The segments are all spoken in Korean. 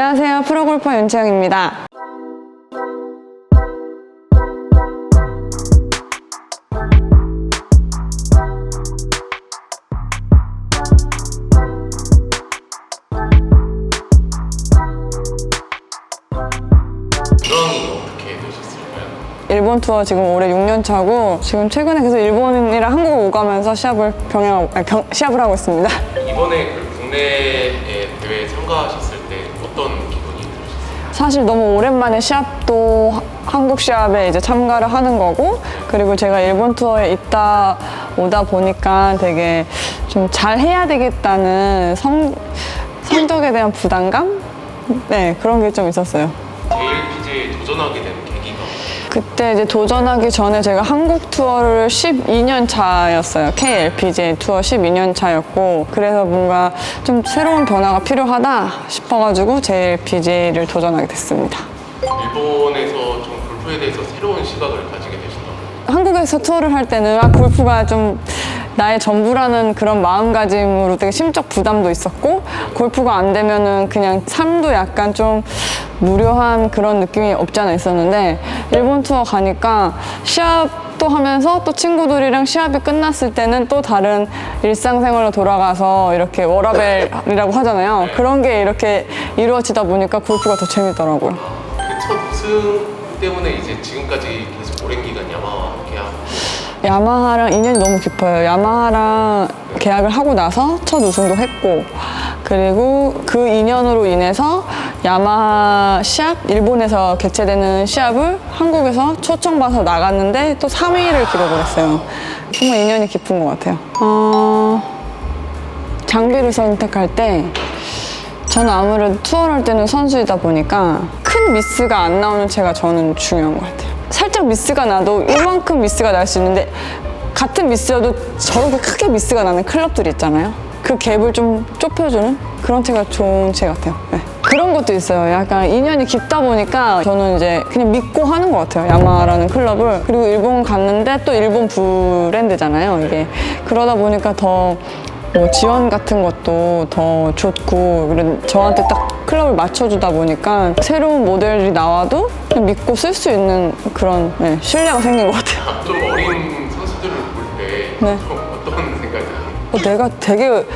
안녕하세요. 프로골퍼 윤채영입니다. 근황이 어떻게 되셨을까요? 일본 투어 지금 올해 6년 차고 지금 최근에 계속 일본이랑 한국을 오가면서 시합을 병행 시합을 하고 있습니다. 이번에 그 국내에 대회 참가하셨을 때 어떤 기분이 들으셨어요? 사실 너무 오랜만에 시합도 하- 한국 시합에 이제 참가를 하는 거고 그리고 제가 일본 투어에 있다 오다 보니까 되게 좀 잘 해야 되겠다는 성, 성적에 대한 부담감? 네, 그런 게 좀 있었어요. JLPGA에 도전하게 그때 이제 도전하기 전에 제가 한국 투어를 12년 차였어요. KLPGA 투어 12년 차였고 그래서 뭔가 좀 새로운 변화가 필요하다 싶어가지고 JLPGA를 도전하게 됐습니다. 일본에서 좀 골프에 대해서 새로운 시각을 가지게 되셨나요? 한국에서 투어를 할 때는 아, 골프가 좀 나의 전부라는 그런 마음가짐으로 되게 심적 부담도 있었고 골프가 안 되면은 그냥 삶도 약간 좀 무료한 그런 느낌이 없지 않아 있었는데 일본 투어 가니까 시합도 하면서 또 친구들이랑 시합이 끝났을 때는 또 다른 일상생활로 돌아가서 이렇게 워라벨이라고 하잖아요. 그런 게 이렇게 이루어지다 보니까 골프가 더 재밌더라고요. 그첫 우승 때문에 이제 지금까지 계속 오랜 기간 야마와 계약 야마하랑 인연이 너무 깊어요. 야마하랑 계약을 하고 나서 첫 우승도 했고, 그리고 그 인연으로 인해서 야마하 시합, 일본에서 개최되는 시합을 한국에서 초청받아서 나갔는데 또 3위를 기록을 했어요. 정말 인연이 깊은 것 같아요. 어, 장비를 선택할 때 저는 아무래도 투어를 할 때는 선수이다 보니까 큰 미스가 안 나오는 채가 저는 중요한 것 같아요. 살짝 미스가 나도 이만큼 미스가 날 수 있는데 같은 미스여도 저렇게 크게 미스가 나는 클럽들이 있잖아요. 그 갭을 좀 좁혀주는 그런 채가 좋은 채 같아요. 네. 그런 것도 있어요. 약간 인연이 깊다 보니까 저는 이제 그냥 믿고 하는 것 같아요. 야마라는 클럽을. 그리고 일본 갔는데 또 일본 브랜드잖아요. 이게. 그러다 보니까 더 뭐 지원 같은 것도 더 좋고 저한테 딱 클럽을 맞춰주다 보니까 새로운 모델이 나와도 그냥 믿고 쓸 수 있는 그런 네, 신뢰가 생긴 것 같아요. 좀 어린 선수들을 볼때좀 네. 어떤 생각이? 어, 내가 되게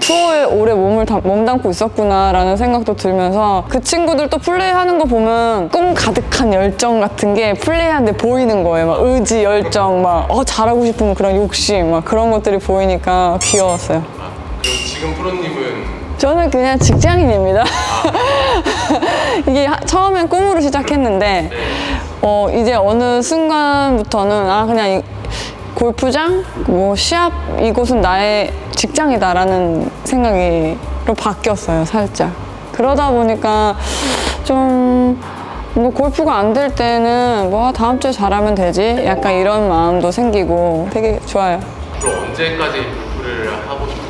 투어에 오래 몸을 담, 몸담고 있었구나라는 생각도 들면서 그 친구들 또 플레이하는 거 보면 꿈 가득한 열정 같은 게 플레이하는데 보이는 거예요. 막 의지, 열정, 막 어, 잘하고 싶은 그런 욕심, 막 그런 것들이 보이니까 귀여웠어요. 아, 지금 프로님은 저는 그냥 직장인입니다. 이게 하- 처음엔 꿈으로 시작했는데, 어, 이제 어느 순간부터는, 아, 그냥 이 골프장, 뭐, 시합, 이곳은 나의 직장이다라는 생각으로 바뀌었어요, 살짝. 그러다 보니까 좀, 뭐, 골프가 안 될 때는, 뭐, 아, 다음 주에 잘하면 되지? 약간 이런 마음도 생기고 되게 좋아요. 앞으로 언제까지 골프를 하고 그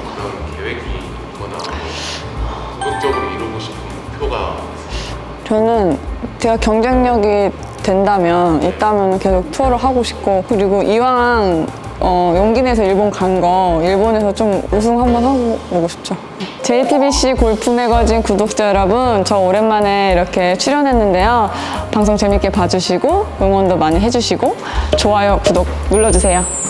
저는 제가 경쟁력이 된다면 있다면 계속 투어를 하고 싶고 그리고 이왕 어, 용기 내서 일본 간 거 일본에서 좀 우승 한번 하고 오고 싶죠. JTBC 골프 매거진 구독자 여러분, 저 오랜만에 이렇게 출연했는데요. 방송 재밌게 봐주시고 응원도 많이 해주시고 좋아요, 구독 눌러주세요.